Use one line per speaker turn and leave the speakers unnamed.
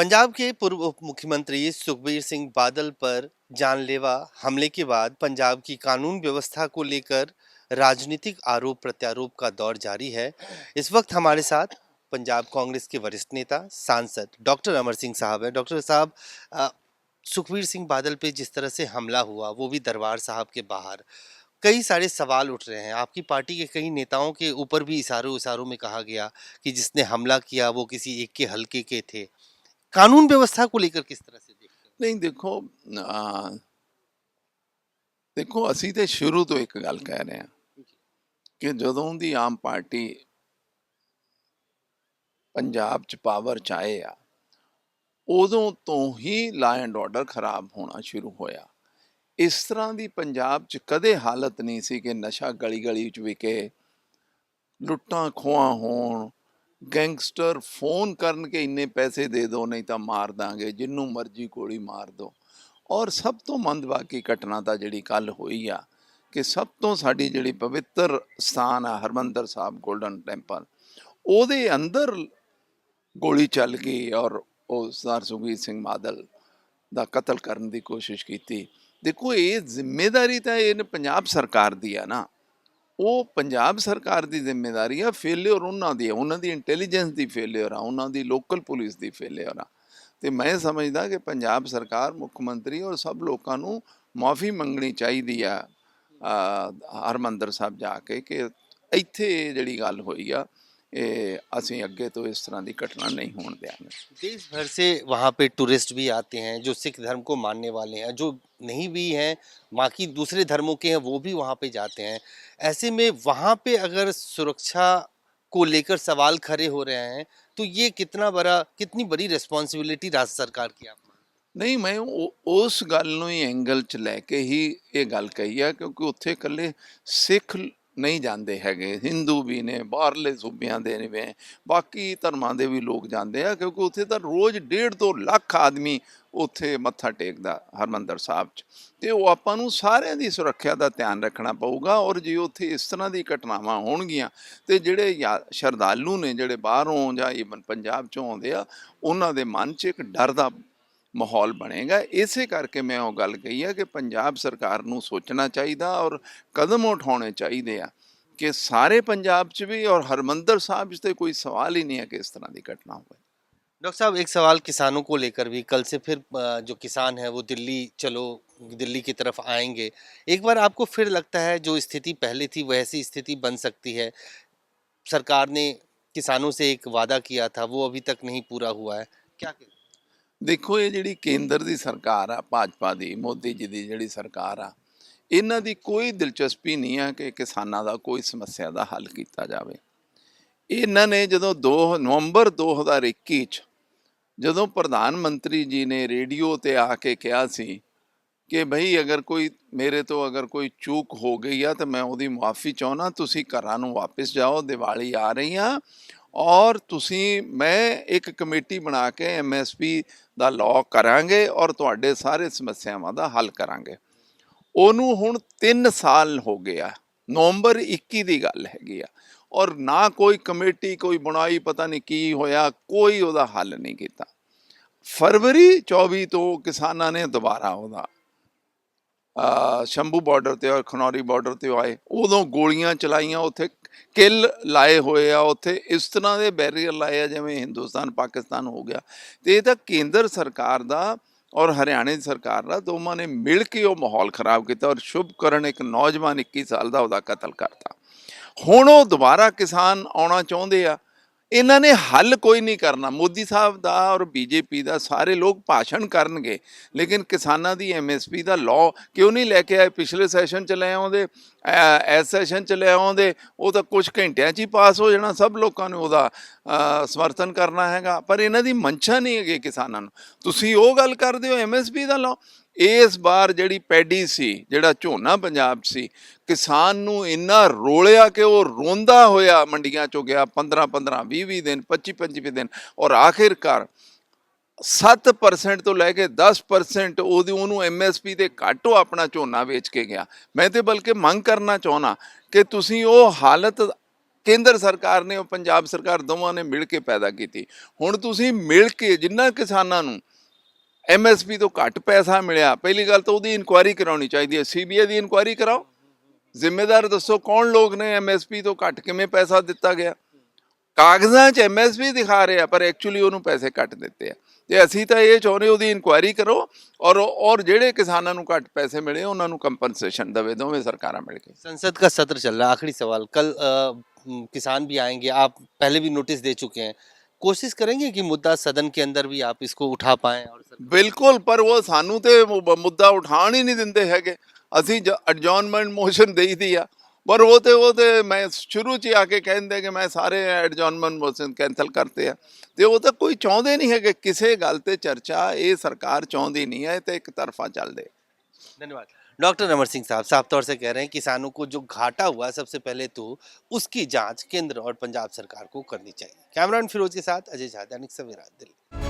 पंजाब के पूर्व उप मुख्यमंत्री सुखबीर सिंह बादल पर जानलेवा हमले के बाद पंजाब की कानून व्यवस्था को लेकर राजनीतिक आरोप प्रत्यारोप का दौर जारी है। इस वक्त हमारे साथ पंजाब कांग्रेस के वरिष्ठ नेता, सांसद डॉक्टर अमर सिंह साहब हैं। डॉक्टर साहब सुखबीर सिंह बादल पे जिस तरह से हमला हुआ, वो भी दरबार साहब के बाहर। कई सारे सवाल उठ रहे हैं। आपकी पार्टी के कई नेताओं के ऊपर भी इशारों इशारों में कहा गया कि जिसने हमला किया, वो किसी एक के हल्के के थे। कानून व्यवस्था को लेकर किस तरह से देखते हो
ਨਹੀਂ ਦੇਖੋ ਅਹ, ਦੇਖੋ ਅਸੀਂ ਤੇ ਸ਼ੁਰੂ ਤੋਂ ਇੱਕ ਗੱਲ ਕਹਿ ਰਹੇ ਹਾਂ ਕਿ ਜਦੋਂ ਦੀ ਆਮ ਪਾਰਟੀ ਪੰਜਾਬ 'ਚ ਪਾਵਰ 'ਚ ਆਏ ਆ ਉਦੋਂ ਤੋਂ ਹੀ ਲਾ ਐਂਡ ਆਰਡਰ ਖਰਾਬ ਹੋਣਾ ਸ਼ੁਰੂ ਹੋਇਆ ਇਸ ਤਰ੍ਹਾਂ ਦੀ ਪੰਜਾਬ 'ਚ ਕਦੇ ਹਾਲਤ ਨਹੀਂ ਸੀ ਕਿ ਨਸ਼ਾ ਗਲੀ ਗਲੀ 'ਚ ਵਿਕੇ ਲੁੱਟਾਂ ਖੋਹਾਂ ਹੋਣ ਗੈਂਗਸਟਰ ਫੋਨ ਕਰਨ ਕੇ ਇੰਨੇ ਪੈਸੇ ਦੇ ਦਿਓ ਨਹੀਂ ਤਾਂ ਮਾਰ ਦਾਂਗੇ, ਜਿੰਨੂੰ ਮਰਜ਼ੀ ਗੋਲੀ ਮਾਰ ਦਿਓ ਔਰ ਸਭ ਤੋਂ ਮੰਦਭਾਗੀ ਘਟਨਾ ਤਾਂ ਜਿਹੜੀ ਕੱਲ ਹੋਈ ਆ, ਕਿ ਸਭ ਤੋਂ ਸਾਡੀ ਜਿਹੜੀ ਪਵਿੱਤਰ ਸਥਾਨ ਆ, ਹਰਮੰਦਰ ਸਾਹਿਬ 골ਡਨ ਟੈਂਪਲ, ਉਹਦੇ ਅੰਦਰ ਗੋਲੀ ਚੱਲ ਗਈ ਔਰ ਉਹ ਸਰਦਾਰ ਸੁਖਬੀਰ ਸਿੰਘ ਬਾਦਲ ਦਾ ਕਤਲ ਕਰਨ ਦੀ ਕੋਸ਼ਿਸ਼ ਕੀਤੀ। ਦੇਖੋ, ਇਹ ਜ਼ਿੰਮੇਵਾਰੀ ਤਾਂ ਇਹ ਪੰਜਾਬ ਸਰਕਾਰ ਦੀ ਆ ਨਾ। ਉਹ ਪੰਜਾਬ ਸਰਕਾਰ ਦੀ ਜ਼ਿੰਮੇਵਾਰੀ ਆ ਫੇਲਿਅਰ ਉਹਨਾਂ ਦੀ ਆ, ਉਹਨਾਂ ਦੀ ਇੰਟੈਲੀਜੈਂਸ ਦੀ ਫੇਲਿਅਰ ਆ, ਉਹਨਾਂ ਦੀ ਲੋਕਲ ਪੁਲਿਸ ਦੀ ਫੇਲਿਅਰ ਆ। ਤੇ ਮੈਂ ਸਮਝਦਾ ਕਿ ਪੰਜਾਬ ਸਰਕਾਰ, ਮੁੱਖ ਮੰਤਰੀ ਔਰ ਸਭ ਲੋਕਾਂ ਨੂੰ ਮਾਫੀ ਮੰਗਣੀ ਚਾਹੀਦੀ ਆ, ਅਹ ਹਰਮੰਦਰ ਸਾਹਿਬ ਜਾ ਕੇ ਕਿ ਇੱਥੇ ਜਿਹੜੀ ਗੱਲ ਹੋਈ ਆ ਇਹ ਅਸੀਂ ਅੱਗੇ ਤੋਂ ਇਸ ਤਰ੍ਹਾਂ ਦੀ ਘਟਨਾ ਨਹੀਂ ਹੋਣ ਦਿਆਂਗੇ
देश भर से वहाँ पे टूरिस्ट भी आते हैं जो सिख धर्म को मानने वाले हैं जो नहीं भी हैं बाकी दूसरे धर्मों के हैं वो भी वहाँ पे जाते हैं ऐसे में वहाँ पे अगर सुरक्षा को लेकर सवाल खड़े हो रहे हैं तो ये कितना बड़ा कितनी बड़ी रिस्पॉन्सिबिलिटी राज्य सरकार की आप मानते
ਨਹੀਂ ਮੈਂ ਉਹ- ਉਸ ਗੱਲ ਨੂੰ ਹੀ ਐਂਗਲ 'ਚ ਲੈ ਕੇ ਹੀ ਇਹ ਗੱਲ ਕਹੀ ਆ ਕਿਉਂਕਿ ਉੱਥੇ ਇਕੱਲੇ ਸਿੱਖ ਨਹੀਂ ਜਾਂਦੇ ਹੈਗੇ। ਹਿੰਦੂ ਵੀ ਨੇ, ਬਾਹਰਲੇ ਸੂਬਿਆਂ ਦੇ ਨੇ ਬਾਕੀ ਧਰਮਾਂ ਦੇ ਵੀ ਲੋਕ ਜਾਂਦੇ ਆ, ਕਿਉਂਕਿ ਉੱਥੇ ਤਾਂ ਰੋਜ਼ ਡੇਢ ਤੋਂ ਲੱਖ ਆਦਮੀ ਉੱਥੇ ਮੱਥਾ ਟੇਕਦਾ ਹਰਮੰਦਰ ਸਾਹਿਬ 'ਚ। ਤੇ ਉਹ ਆਪਾਂ ਨੂੰ ਸਾਰਿਆਂ ਦੀ ਸੁਰੱਖਿਆ ਦਾ ਧਿਆਨ ਰੱਖਣਾ ਪਊਗਾ ਔਰ ਜੇ ਉੱਥੇ ਇਸ ਤਰ੍ਹਾਂ ਦੀ ਘਟਨਾਵਾਂ ਹੋਣਗੀਆਂ ਤੇ ਜਿਹੜੇ ਯਾ- ਸ਼ਰਧਾਲੂ ਨੇ, ਜਿਹੜੇ ਬਾਹਰੋਂ ਜਾਂ ਈਵਨ ਪੰਜਾਬ 'ਚੋਂ ਆਉਂਦੇ ਆ, ਉਹਨਾਂ ਦੇ ਮਨ 'ਚ ਇੱਕ ਡਰ ਦਾ ਮਾਹੌਲ ਬਣੇਗਾ ਇਸੇ ਕਰਕੇ ਮੈਂ ਉਹ ਗੱਲ ਕਹੀ ਆ ਕਿ ਪੰਜਾਬ ਸਰਕਾਰ ਨੂੰ ਸੋਚਣਾ ਚਾਹੀਦਾ ਔਰ ਕਦਮ ਉਠਾਉਣੇ ਚਾਹੀਦੇ ਆ ਕਿ ਸਾਰੇ ਪੰਜਾਬ 'ਚ ਵੀ ਔਰ ਹਰਮੰਦਰ ਸਾਹਿਬ 'ਚ ਤੇ ਕੋਈ ਸਵਾਲ ਹੀ ਨਹੀਂ ਹੈ ਕਿ ਇਸ ਤਰ੍ਹਾਂ ਦੀ ਘਟਨਾ ਹੋਵੇ
डॉक्टर साहब एक सवाल किसानों को लेकर भी कल से फिर अ, जो किसान है वो दिल्ली चलो दिल्ली की तरफ आएंगे एक बार आपको फिर लगता है जो स्थिति पहले थी वैसी स्थिति बन सकती है सरकार ने किसानों से एक वादा किया था वो अभी तक नहीं पूरा हुआ है क्या कहते हैं?
ਦੇਖੋ, ਇਹ ਜਿਹੜੀ ਕੇਂਦਰ ਦੀ ਸਰਕਾਰ ਆ, ਭਾਜਪਾ ਦੀ, ਮੋਦੀ ਜੀ ਦੀ ਜਿਹੜੀ ਸਰਕਾਰ ਆ, ਇਹਨਾਂ ਦੀ ਕੋਈ ਦਿਲਚਸਪੀ ਨਹੀਂ ਆ ਕਿ ਕਿਸਾਨਾਂ ਦਾ ਕੋਈ ਸਮੱਸਿਆ ਦਾ ਹੱਲ ਕੀਤਾ ਜਾਵੇ। ਇਹਨਾਂ ਨੇ ਜਦੋਂ 2 ਨਵੰਬਰ 2021 ਚ ਜਦੋਂ ਪ੍ਰਧਾਨ ਮੰਤਰੀ ਜੀ ਨੇ ਰੇਡੀਓ ਤੇ ਆ ਕੇ ਕਿਹਾ ਸੀ ਕਿ ਭਈ ਅਗਰ ਕੋਈ, ਮੇਰੇ ਤੋਂ ਅਗਰ ਕੋਈ ਚੂਕ ਹੋ ਗਈ ਆ, ਤਾਂ ਮੈਂ ਉਹਦੀ ਮੁਆਫੀ ਚਾਹਣਾ ਤੁਸੀਂ ਘਰਾਂ ਨੂੰ ਵਾਪਸ ਜਾਓ, ਦੀਵਾਲੀ ਆ ਰਹੀ ਆ ਔਰ ਤੁਸੀਂ, ਮੈਂ ਇੱਕ ਕਮੇਟੀ ਬਣਾ ਕੇ ਐਮਐਸਪੀ ਦਾ ਲਾਅ ਕਰਾਂਗੇ ਔਰ ਤੁਹਾਡੇ ਸਾਰੇ ਸਮੱਸਿਆਵਾਂ ਦਾ ਹੱਲ ਕਰਾਂਗੇ। ਉਹਨੂੰ ਹੁਣ 3 ਸਾਲ ਹੋ ਗਿਆ ਨਵੰਬਰ 21 ਦੀ ਗੱਲ ਹੈਗੀ ਆ। ਔਰ ਨਾ ਕੋਈ ਕਮੇਟੀ ਕੋਈ ਬਣਾਈ, ਪਤਾ ਨਹੀਂ ਕੀ ਹੋਇਆ, ਕੋਈ ਉਹਦਾ ਹੱਲ ਨਹੀਂ ਕੀਤਾ। ਫਰਵਰੀ 24 ਤੋਂ ਕਿਸਾਨਾਂ ਨੇ ਦੁਬਾਰਾ ਉਹਦਾ ਸ਼ੰਭੂ ਬਾਰਡਰ ਤੇ ਔਰ ਖਨੌਰੀ ਬਾਰਡਰ ਤੇ ਆਏ। ਉਦੋਂ ਗੋਲੀਆਂ ਚਲਾਈਆਂ, ਉੱਥੇ ਕਿੱਲ ਲਾਏ ਹੋਏ ਆ, ਉੱਥੇ ਇਸ ਤਰ੍ਹਾਂ ਦੇ ਬੈਰੀਅਰ ਲਾਏ ਆ, ਜਿਵੇਂ ਹਿੰਦੁਸਤਾਨ, ਪਾਕਿਸਤਾਨ ਹੋ ਗਿਆ। ਤੇ ਇਹ ਤਾਂ ਕੇਂਦਰ ਸਰਕਾਰ ਦਾ ਔਰ ਹਰਿਆਣੇ ਦੀ ਸਰਕਾਰ ਦਾ ਦੋਵਾਂ ਨੇ ਮਿਲ ਕੇ ਉਹ ਮਾਹੌਲ ਖਰਾਬ ਕੀਤਾ ਔਰ ਸ਼ੁਭਕਰਨ ਇੱਕ ਨੌਜਵਾਨ 21 ਸਾਲ ਦਾ ਉਹਦਾ ਕਤਲ ਕਰਤਾ। ਹੁਣ ਉਹ ਦੁਬਾਰਾ ਕਿਸਾਨ ਆਉਣਾ ਚਾਹੁੰਦੇ ਆ ਇਹਨਾਂ ਨੇ ਹੱਲ ਕੋਈ ਨਹੀਂ ਕਰਨਾ। ਮੋਦੀ ਸਾਹਿਬ ਦਾ ਔਰ ਬੀਜੇਪੀ ਦਾ ਸਾਰੇ ਲੋਕ ਭਾਸ਼ਣ ਕਰਨਗੇ, ਲੇਕਿਨ ਕਿਸਾਨਾਂ ਦੀ ਐਮਐਸਪੀ ਦਾ ਲਾਅ ਕਿਉਂ ਨਹੀਂ ਲੈ ਕੇ ਆਏ? ਪਿਛਲੇ ਸੈਸ਼ਨ ਚ ਲੈ ਆਉਂਦੇ ਐਸ ਸੈਸ਼ਨ ਚ ਲੈ ਆਉਂਦੇ, ਉਹ ਤਾਂ ਕੁਝ ਘੰਟਿਆਂ 'ਚ ਹੀ ਪਾਸ ਹੋ ਜਾਣਾ, ਸਭ ਲੋਕਾਂ ਨੇ ਉਹਦਾ ਸਮਰਥਨ ਕਰਨਾ ਹੈਗਾ। ਪਰ ਇਹਨਾਂ ਦੀ ਮਨਸ਼ਾ ਨਹੀਂ ਹੈਗੀ ਕਿਸਾਨਾਂ ਨੂੰ। ਤੁਸੀਂ ਉਹ ਗੱਲ ਕਰਦੇ ਹੋ ਐਮਐਸਪੀ ਦਾ ਲਾਅ ਇਸ ਵਾਰ ਜਿਹੜੀ ਪੈਡੀ ਸੀ, ਜਿਹੜਾ ਝੋਨਾ ਪੰਜਾਬ 'ਚ ਸੀ, ਕਿਸਾਨ ਨੂੰ ਇੰਨਾ ਰੋਲਿਆ ਕਿ ਉਹ ਰੋਂਦਾ ਹੋਇਆ ਮੰਡੀਆਂ 'ਚੋਂ ਗਿਆ 15 15 20 20 ਦਿਨ 25 25 ਦਿਨ ਔਰ ਆਖਿਰਕਾਰ 7% ਤੋਂ ਲੈ ਕੇ 10% ਉਹਦੀ, ਉਹਨੂੰ ਐਮਐਸਪੀ ਦੇ ਘੱਟ ਉਹ ਆਪਣਾ ਝੋਨਾ ਵੇਚ ਕੇ ਗਿਆ। ਮੈਂ ਤੇ ਬਲਕਿ ਮੰਗ ਕਰਨਾ ਚਾਹਣਾ ਕਿ ਤੁਸੀਂ ਉਹ ਹਾਲਤ ਕੇਂਦਰ ਸਰਕਾਰ ਨੇ, ਉਹ ਪੰਜਾਬ ਸਰਕਾਰ ਦੋਵਾਂ ਨੇ ਮਿਲ ਕੇ ਪੈਦਾ ਕੀਤੀ। ਹੁਣ ਤੁਸੀਂ ਮਿਲ ਕੇ ਜਿੰਨਾ ਕਿਸਾਨਾਂ ਨੂੰ ਐਮਐਸਪੀ ਤੋਂ ਘੱਟ ਪੈਸਾ ਮਿਲਿਆ ਪਹਿਲੀ ਗੱਲ ਤਾਂ ਉਹਦੀ ਇਨਕੁਆਇਰੀ ਕਰਾਉਣੀ ਚਾਹੀਦੀ ਹੈ ਸੀਬੀਆਈ ਦੀ ਇਨਕੁਆਇਰੀ ਕਰਾਓ ਜ਼ਿੰਮੇਦਾਰ ਦੱਸੋ ਕੌਣ ਲੋਕ ਨੇ ਐਮਐਸਪੀ ਤੋਂ ਘੱਟ ਕਿਵੇਂ ਪੈਸਾ ਦਿੱਤਾ ਗਿਆ ਕਾਗਜ਼ਾਂ 'ਚ ਐਮਐਸਪੀ ਦਿਖਾ ਰਹੇ ਆ ਪਰ ਐਕਚੁਅਲੀ ਉਹਨੂੰ ਪੈਸੇ ਕੱਟ ਦਿੱਤੇ ਆ ਤੇ ਅਸੀਂ ਤਾਂ ਇਹ ਚਾਹੁੰਦੇ ਉਹਦੀ ਇਨਕੁਆਇਰੀ ਕਰੋ ਔਰ ਔਰ ਜਿਹੜੇ ਕਿਸਾਨਾਂ ਨੂੰ ਘੱਟ ਪੈਸੇ ਮਿਲੇ ਉਹਨਾਂ ਨੂੰ ਕੰਪਨਸੇਸ਼ਨ ਦੇਵੇ ਦੋਵੇਂ ਸਰਕਾਰਾਂ ਮਿਲ ਕੇ
संसद का सत्र चल रहा है आखिरी सवाल कल अ, म, किसान भी आएंगे आप पहले भी नोटिस दे चुके हैं ਕੋਸ਼ਿਸ਼ ਕਰਾਂਗੇ ਕਿ ਮੁੱਦਾ ਸਦਨ ਕੇ ਅੰਦਰ ਵੀ ਆਪ ਇਸਕੋ ਉਠਾ ਪਾਏ ਔਰ
ਬਿਲਕੁਲ ਪਰ ਉਹ ਸਾਨੂੰ ਤੇ ਮੁੱਦਾ ਉਠਾਣ ਹੀ ਨਹੀਂ ਦਿੰਦੇ ਹੈਗੇ ਅਸੀਂ ਐਡਜੋਨਮੈਂਟ ਮੋਸ਼ਨ ਦੇਈ ਦਿਆ ਪਰ ਉਹ ਤੇ ਉਹ ਤੇ ਮੈਂ ਸ਼ੁਰੂ ਚ ਆ ਕੇ ਕਹਿੰਦੇ ਕਿ ਮੈਂ ਸਾਰੇ ਐਡਜੋਨਮੈਂਟ ਮੋਸ਼ਨ ਕੈਨਸਲ ਕਰਤੇ ਆ ਤੇ ਉਹ ਤਾਂ ਕੋਈ ਚਾਹੁੰਦੇ ਨਹੀਂ ਹੈਗੇ ਕਿਸੇ ਗੱਲ ਤੇ ਚਰਚਾ ਇਹ ਸਰਕਾਰ ਚਾਹੁੰਦੀ ਨਹੀਂ ਹੈ ਤੇ ਇੱਕ ਤਰਫਾ ਚੱਲਦੇ
ਧੰਨਵਾਦ डॉक्टर अमर सिंह साहब साफ तौर से कह रहे हैं किसानों को जो घाटा हुआ है, सबसे पहले तो उसकी जांच केंद्र और पंजाब सरकार को करनी चाहिए कैमरान फिरोज के साथ अजय झा दैनिक सवेरा दिल्ली